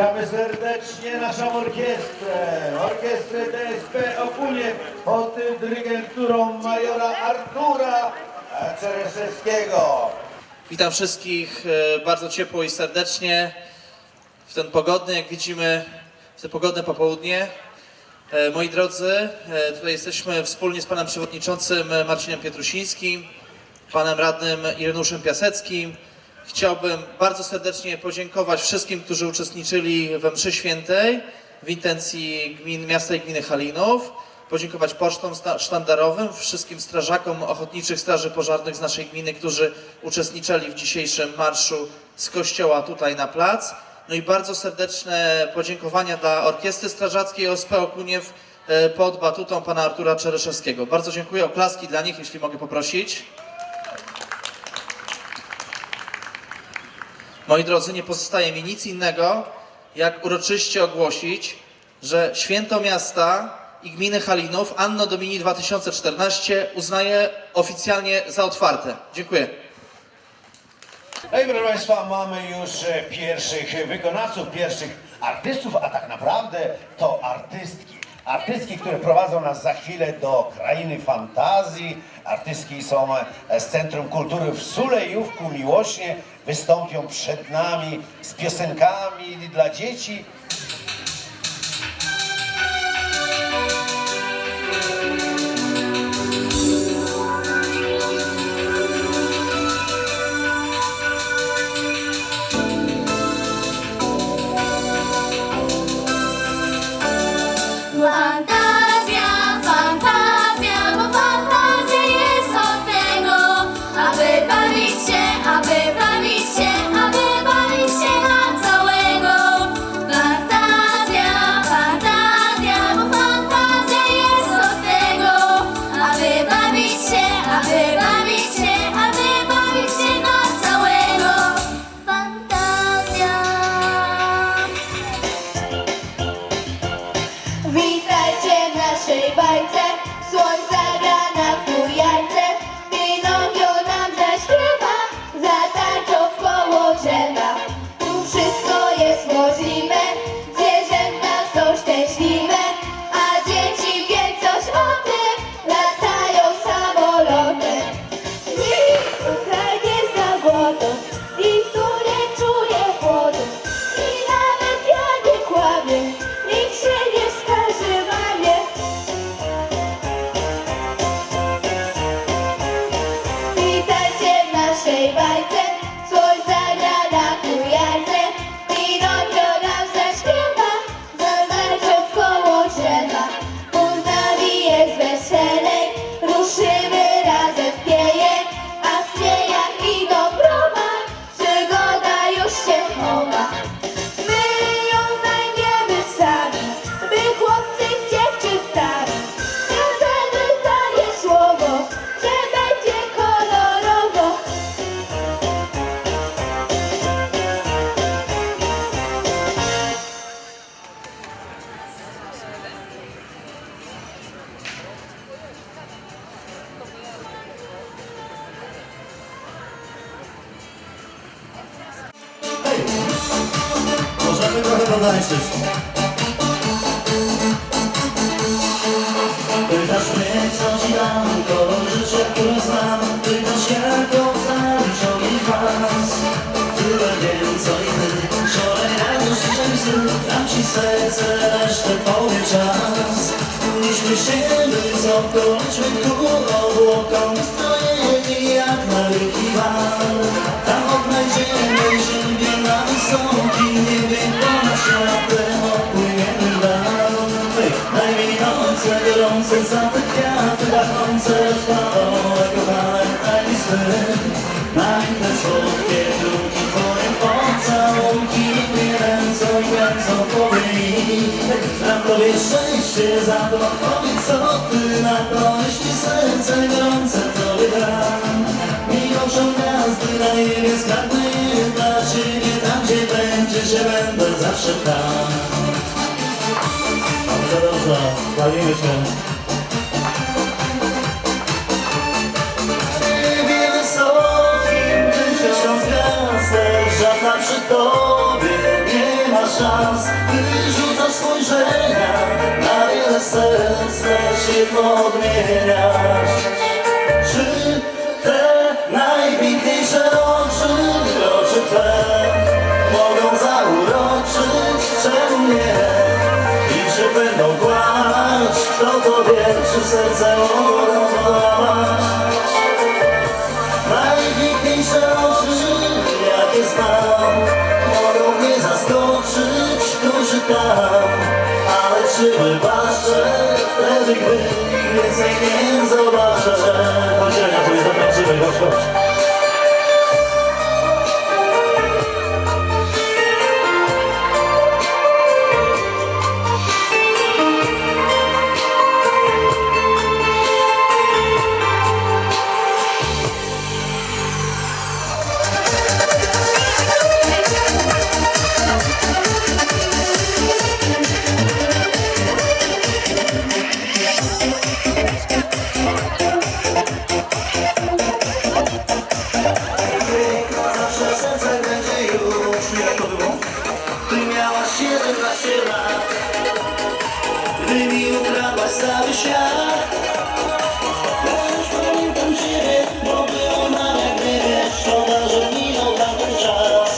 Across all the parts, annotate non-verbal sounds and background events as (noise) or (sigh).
Witamy serdecznie naszą orkiestrę, orkiestrę DSP Okunie pod dyrygenturą majora Artura Czereszewskiego. Witam wszystkich e, bardzo ciepło i serdecznie w ten pogodny, jak widzimy, w te pogodne popołudnie. E, Moi drodzy, e, tutaj jesteśmy wspólnie z panem przewodniczącym Marcinem Pietrusińskim, panem radnym Irenuszem Piaseckim. Chciałbym bardzo serdecznie podziękować wszystkim, którzy uczestniczyli we mszy świętej w intencji gmin, miasta i gminy Halinów. Podziękować pocztom sztandarowym, wszystkim strażakom Ochotniczych Straży Pożarnych z naszej gminy, którzy uczestniczyli w dzisiejszym marszu z kościoła tutaj na plac. No i bardzo serdeczne podziękowania dla Orkiestry Strażackiej OSP Okuniew e, pod batutą pana Artura Czereszewskiego. Bardzo dziękuję. Oklaski dla nich, jeśli mogę poprosić. Moi drodzy, nie pozostaje mi nic innego, jak uroczyście ogłosić, że Święto Miasta i Gminy Halinów Anno Domini 2014 uznaje oficjalnie za otwarte. Dziękuję. No i proszę Państwa, mamy już e, pierwszych wykonawców, pierwszych artystów, a tak naprawdę to artystki. Artystki, które prowadzą nas za chwilę do krainy fantazji. Artystki są e, z Centrum Kultury w Sulejówku, Miłośnie. Wystąpią przed nami z piosenkami dla dzieci. Serce, resztę powie czas. Mieliśmy Cieszymy wysoko, lećmy ku obłokom Strojeni jak na wielki wał Tam odnajdziemy siebie na wysokim niebie Ponad światem Daj mi noce gorące za kwiaty pachnące kochane, daj mi sny Na inne słodkie kręcą po mi Dam tobie szczęście za to. Powiedz co ty na to. Jeśli serce gorące tobie dam Miłością gwiazdy na niebie Skarbne jest dla ciebie Tam gdzie będziesz, ja będę zawsze tam. Dobrze, dobrze, bawimy się szans Wyrzucasz spojrzenia na wiele serc Lecz jedno odmieniasz Czy te najpiękniejsze oczy Oczy te mogą zauroczyć Czemu nie? I czy będą kłamać? Kto to wie, czy serce mogą złamać? Czy wybaczę wtedy, gdy ich więcej nie zobaczę. Chodź, ja sobie zapraszamy, chodź, chodź cały świat. Bo było jak gdyby Szkoda, że minął tamten czas.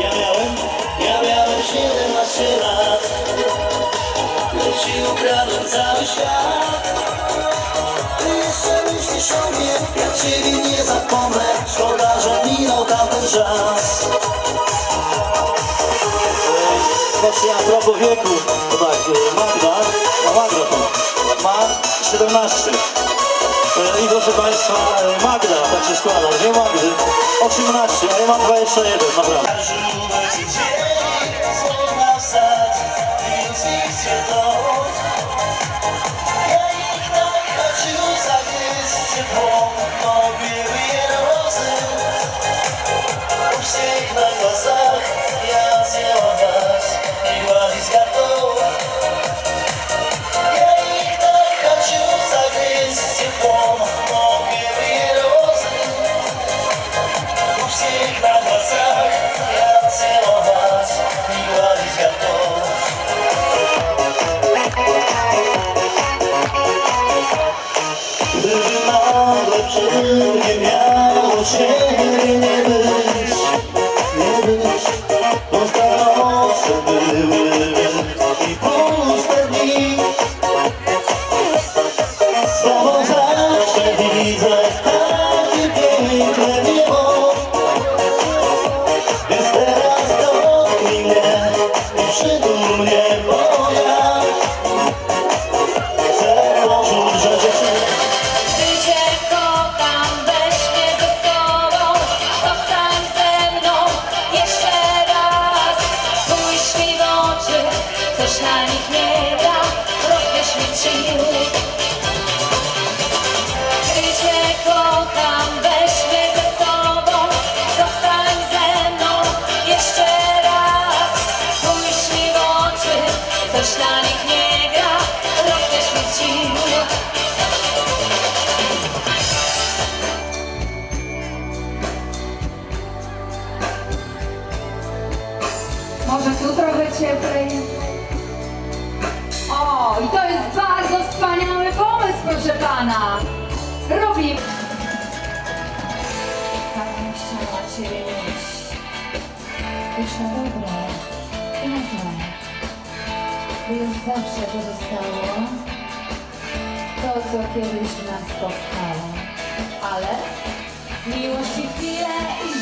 Ja miałem, ja miałem 17 lat. Gdy ci cały świat. Ty jeszcze myślisz o mnie, ja ciebie nie zapomnę. Szkoda, że minął tamten czas. Właśnie a propos wieku, to tak, Magda, no Magda to, ma 17 E, I proszę Państwa, e, Magda, tak się składa, dwie Magdy, 18, a ja mam 21, naprawdę. Za nagle przede mnie miało ciebie kiedyś nas powstała, ale miłości chwile i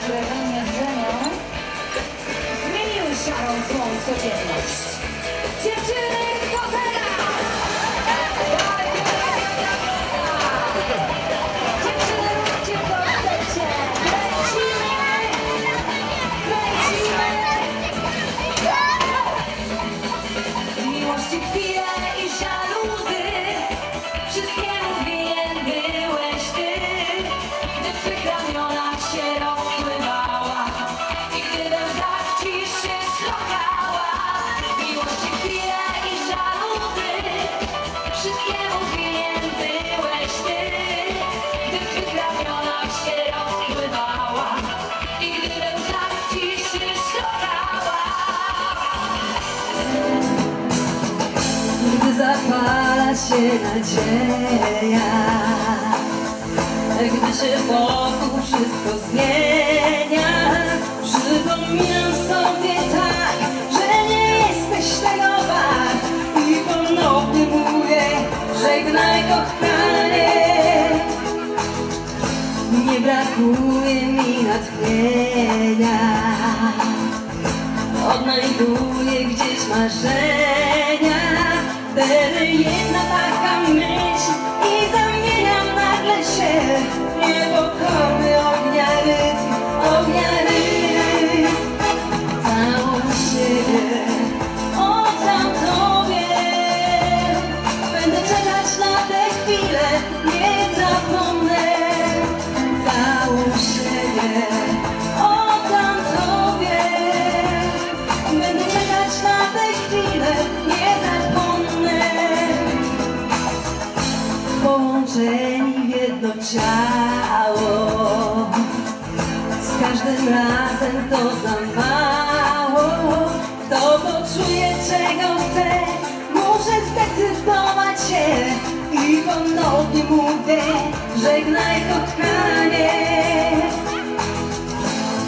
które we mnie drzemią, zmieniły szarą swą codzienność. Dziewczyny! się nadzieja. Gdy się wokół wszystko zmienia Przypominam sobie tak, że nie jesteś tego wart. I ponownie mówię, żegnaj kochanie. Nie brakuje mi natchnienia. Odnajduję gdzieś marzenia. Serena Takame. ciało Z każdym razem to za mało Kto poczuje czego chce Może zdecydować się. I ponownie mówię Żegnaj kochanie.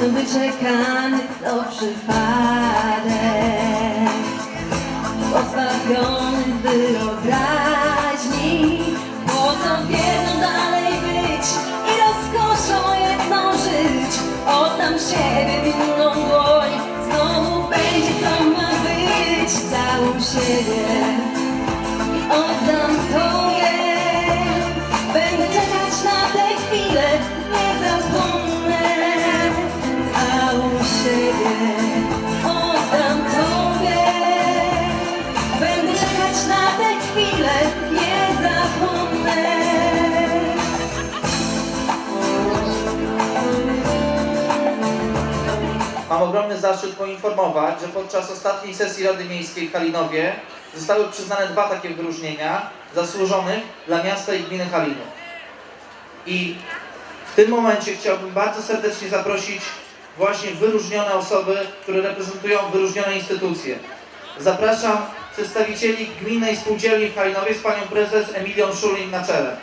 Wyczekany to przypadek. Pozbawiony wyobraźni ogromny zaszczyt poinformować, że podczas ostatniej sesji Rady Miejskiej w Halinowie zostały przyznane dwa takie wyróżnienia zasłużonych dla miasta i gminy Halino. I w tym momencie chciałbym bardzo serdecznie zaprosić właśnie wyróżnione osoby, które reprezentują wyróżnione instytucje. Zapraszam przedstawicieli Gminnej Spółdzielni w Halinowie z panią prezes Emilią Szulin na czele.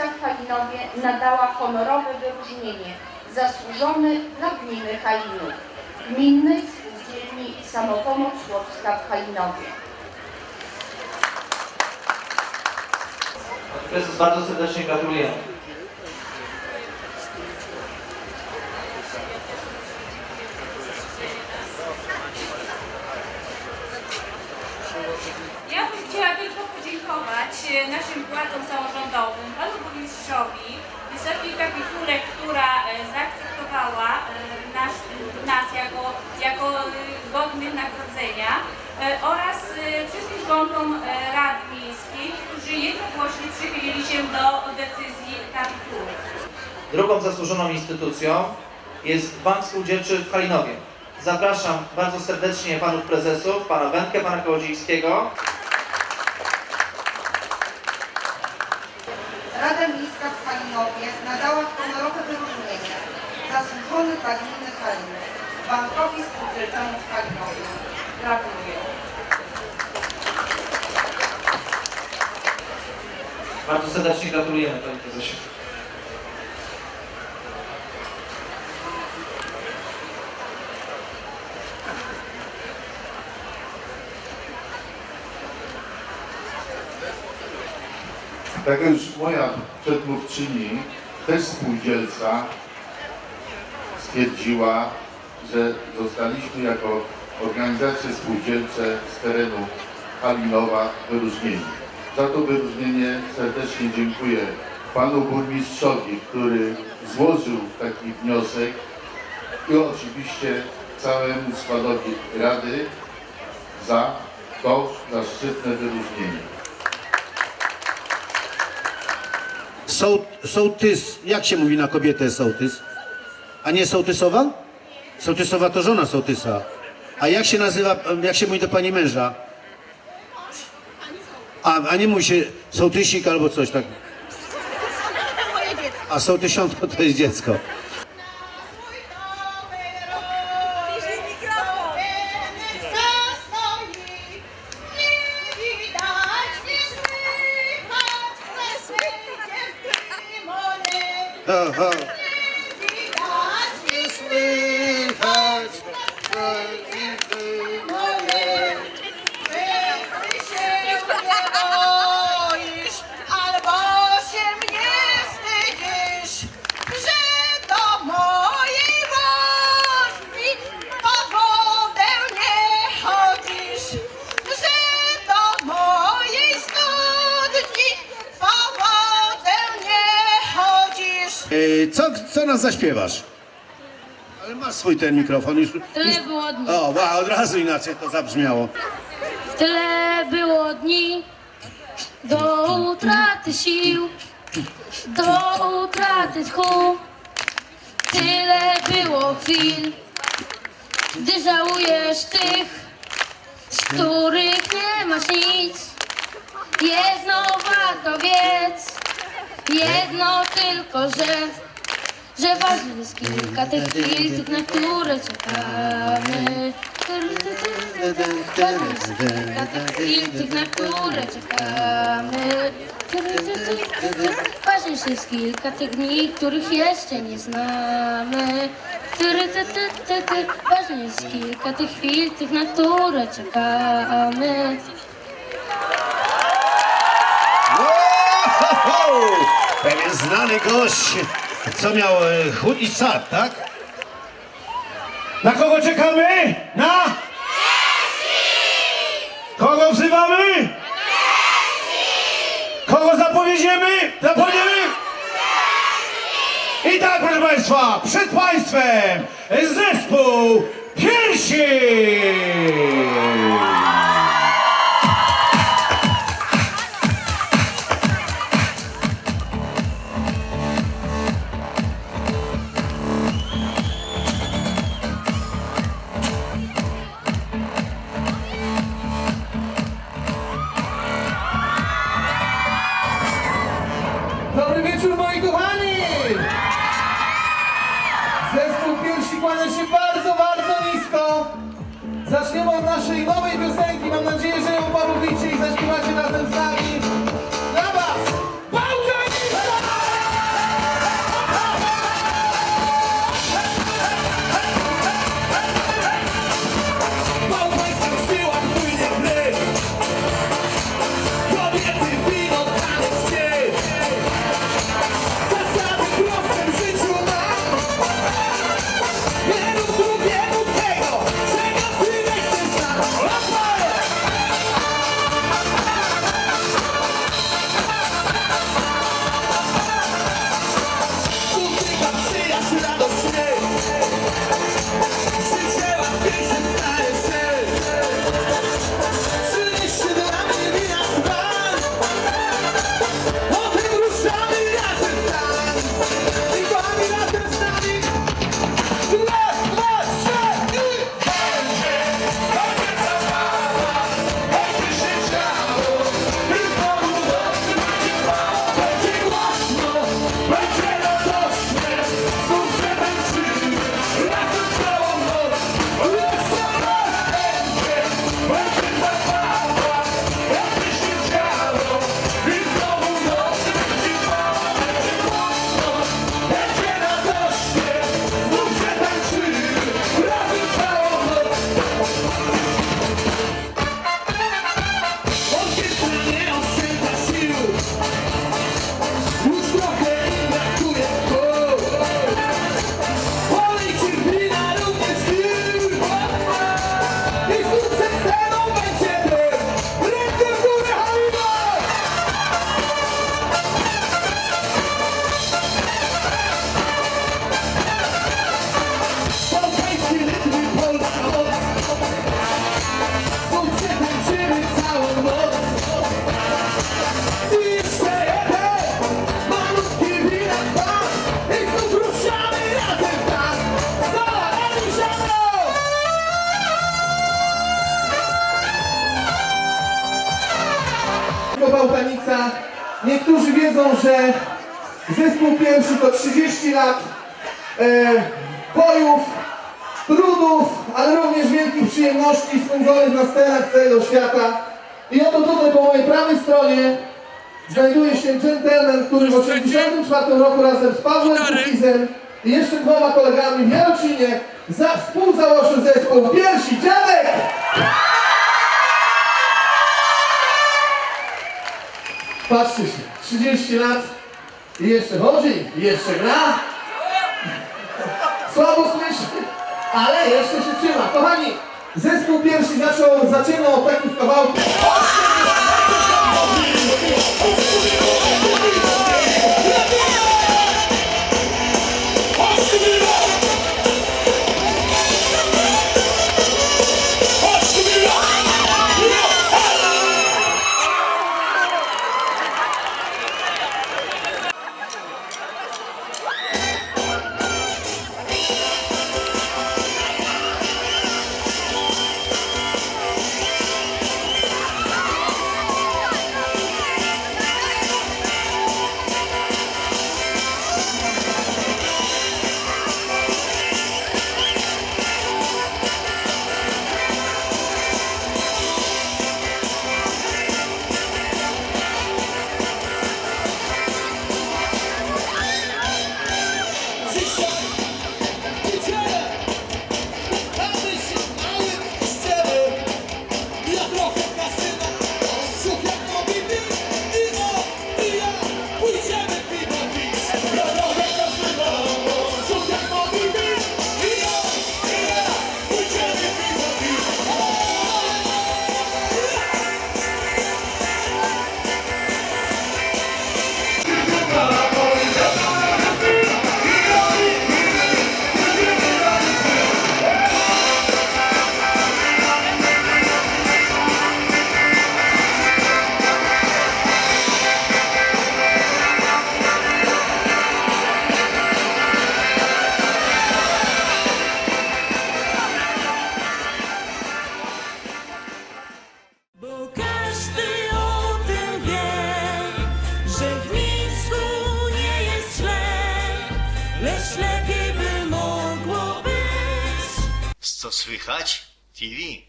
W Halinowie nadała honorowe wyróżnienie zasłużony dla gminy Halinów Gminnej Spółdzielni Samopomoc Chłopska w Halinowie. Prezes, bardzo serdecznie gratuluję. Ja bym chciała tylko podziękować e, naszym władzom samorządowym, panu burmistrzowi, Wysokiej Kapitule, która e, zaakceptowała e, nas jako, jako godnych nagrodzenia oraz wszystkim członkom e, Rad Miejskich, którzy jednogłośnie przychylili się do decyzji kapituły. Drugą zasłużoną instytucją jest Bank Spółdzielczy w Halinowie. Zapraszam bardzo serdecznie panów prezesów, pana Wędkę, pana Kołodziejskiego. Rada Miejska w Halinowie nadała honorowe wyróżnienie gminy Halinów Bankowi Spółdzielczemu w Halinowie. Gratuluję. Bardzo serdecznie gratulujemy panie prezesie. Tak jak już moja przedmówczyni, też spółdzielca, stwierdziła, że zostaliśmy jako organizacje spółdzielcze z terenu Halinowa wyróżnieni. Za to wyróżnienie serdecznie dziękuję panu burmistrzowi, który złożył taki wniosek i oczywiście całemu składowi Rady za to zaszczytne wyróżnienie. Soł, sołtys, jak się mówi na kobietę sołtys? A nie sołtysowa? Sołtysowa to żona sołtysa. A jak się nazywa, jak się mówi do pani męża? A, a nie mówi się sołtysik albo coś tak. (laughs) A sołtysiątko to jest dziecko. Co, nas zaśpiewasz? Ale masz swój ten mikrofon już. Tyle było dni. O, wow, od razu inaczej to zabrzmiało. Tyle było dni do utraty sił, do utraty tchu. Tyle było chwil, gdy żałujesz tych, z których nie masz nic. Jedno warto wiedz, jedno tylko, że że ważne jest kilka tych chwil, na które czekamy. Ważne jest kilka tych chwil, na które czekamy. Ważne jest kilka tych dni, których jeszcze nie znamy. Ważne jest kilka tych chwil, tych, na które czekamy. Wow! Pewien znany gość, co miał e, chód i sad, tak? Na kogo czekamy? Na? Kogo wzywamy? Kogo zapowiedziemy? Zapowiedziemy? I tak, proszę Państwa, przed Państwem zespół 2004 roku razem z Pawłem Kukizem i jeszcze dwoma kolegami w Jarocinie za, współzałożył zespół Piersi Dziadek! Patrzcie się, 30 lat i jeszcze chodzi, jeszcze gra. Słabo słyszy, ale jeszcze się trzyma. Kochani, zespół Piersi zaczął, zaczynał od takich kawałków.